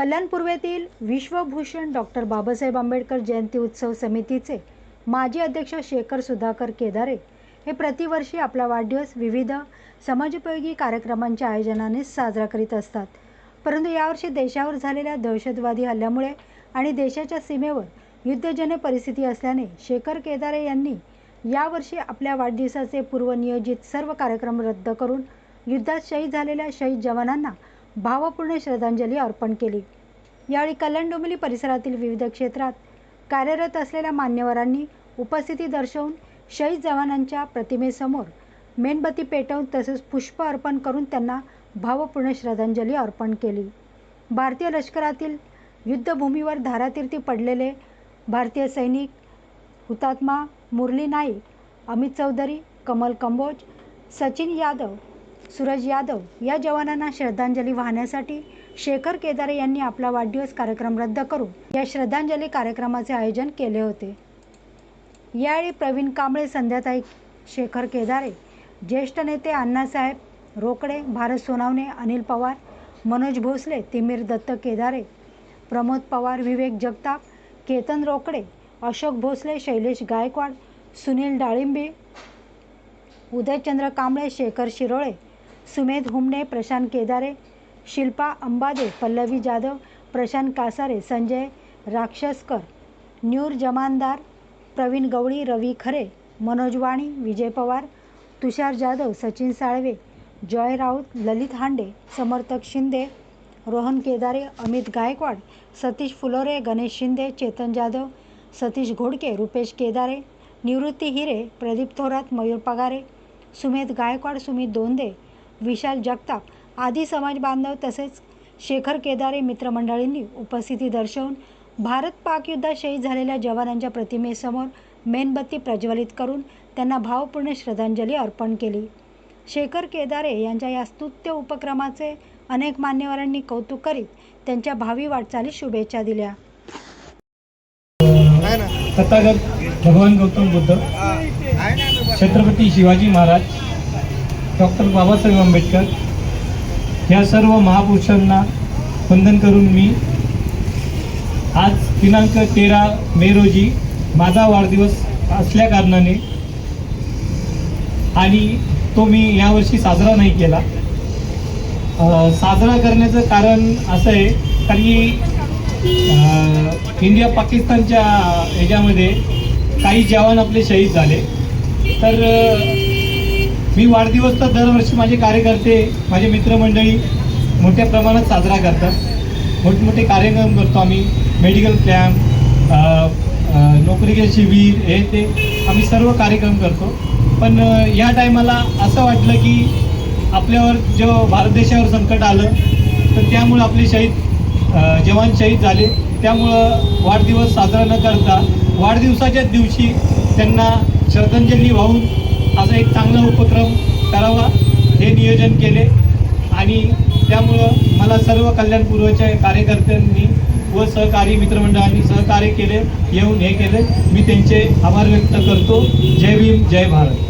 कल्याण पूर्वेतील विश्वभूषण डॉक्टर बाबासाहेब आंबेडकर जयंती उत्सव समितीचे माजी अध्यक्ष शेखर सुधाकर केदारे हे प्रतिवर्षी आपला वाढदिवस विविध समाजोपयोगी कार्यक्रमांच्या आयोजनाने साजरा करीत असतात. परंतु यावर्षी देशावर झालेल्या दहशतवादी हल्ल्यामुळे आणि देशाच्या सीमेवर युद्धजन्य परिस्थिती असल्याने शेखर केदारे यांनी यावर्षी आपल्या वाढदिवसाचे पूर्वनियोजित सर्व कार्यक्रम रद्द करून युद्धात शहीद झालेल्या शहीद जवानांना भावपूर्ण श्रद्धांजली अर्पण केली. यावेळी कल्याण डोंबिवली परिसरातील विविध क्षेत्रात कार्यरत असलेल्या मान्यवरांनी उपस्थिती दर्शवून शहीद जवानांच्या प्रतिमेसमोर मेणबत्ती पेटवून तसेच पुष्प अर्पण करून त्यांना भावपूर्ण श्रद्धांजली अर्पण केली. भारतीय लष्करातील युद्धभूमीवर धारातीर्थी पडलेले भारतीय सैनिक हुतात्मा मुरली नाईक अमित चौधरी कमल कंबोज सचिन यादव सूरज यादव या जवानांना श्रद्धांजली वाहण्यासाठी शेखर केदारे यांनी आपला वाढदिवस कार्यक्रम रद्द करून या श्रद्धांजली कार्यक्रमाचे आयोजन केले होते. यावेळी प्रवीण कांबळे संध्याताई शेखर केदारे ज्येष्ठ नेते अण्णासाहेब रोकडे भारत सोनावणे अनिल पवार मनोज भोसले तिमीर दत्त केदारे प्रमोद पवार विवेक जगताप केतन रोकडे अशोक भोसले शैलेश गायकवाड सुनील डाळिंबे उदयचंद्र कांबळे शेखर शिरोळे सुमेध हुमणे प्रशांत केदारे शिल्पा अंबादे पल्लवी जाधव प्रशांत कासारे संजय राक्षसकर न्यूर जमानदार प्रवीण गवळी रवी खरे मनोज वाणी विजय पवार तुषार जाधव सचिन साळवे जॉय राऊत ललित हांडे समर्थक शिंदे रोहन केदारे अमित गायकवाड सतीश फुलोरे गणेश शिंदे चेतन जाधव सतीश घोडके रुपेश केदारे निवृत्ती हिरे प्रदीप थोरात मयूर पगारे सुमेध गायकवाड सुमित दोंदे विशाल जगताप आदी समाज बांधव तसेच शेखर केदारे मित्रमंडळींनी उपस्थिती दर्शवून भारत पाक युद्धात शहीद झालेल्या जवानांच्या प्रतिमेसमोर मेणबत्ती प्रज्वलित करून त्यांना भावपूर्ण श्रद्धांजली अर्पण केली. शेखर केदारे यांच्या या स्तुत्य उपक्रमाचे अनेक मान्यवरांनी कौतुक करीत त्यांच्या भावी वाटचालीस शुभेच्छा दिल्या. तथागत भगवान गौतम बुद्ध छत्रपती शिवाजी महाराज डॉक्टर बाबासाहेब आंबेडकर या सर्व महापुरुषांना वंदन करून मी आज दिनांक तेरा मे रोजी माझा वाढदिवस असल्या कारणाने आणि तो मी यावर्षी साजरा नाही केला. साजरा करण्याचं कारण असं आहे कारण की इंडिया पाकिस्तानच्या ह्याच्यामध्ये काही जवान आपले शहीद झाले. तर मी वाढदिवस तर दरवर्षी माझे कार्यकर्ते माझे मित्रमंडळी मोठ्या प्रमाणात साजरा करतात. मोठमोठे कार्यक्रम करतो आम्ही. मेडिकल कॅम्प नोकरीचे शिबिर हे ते आम्ही सर्व कार्यक्रम करतो. पण या टायमाला असं वाटलं की आपल्यावर जो भारत देशावर संकट आलं तर त्यामुळं आपले शहीद जवान शहीद झाले. त्यामुळं वाढदिवस साजरा न करता वाढदिवसाच्याच दिवशी त्यांना श्रद्धांजली वाहून असा एक चांगला उपक्रम करावा हे नियोजन केले. आणि त्यामुळं मला सर्व कल्याणपूर्वच्या कार्यकर्त्यांनी व सहकारी मित्रमंडळांनी सहकार्य केले येऊन हे केले. मी त्यांचे आभार व्यक्त करतो. जय भीम जय भारत.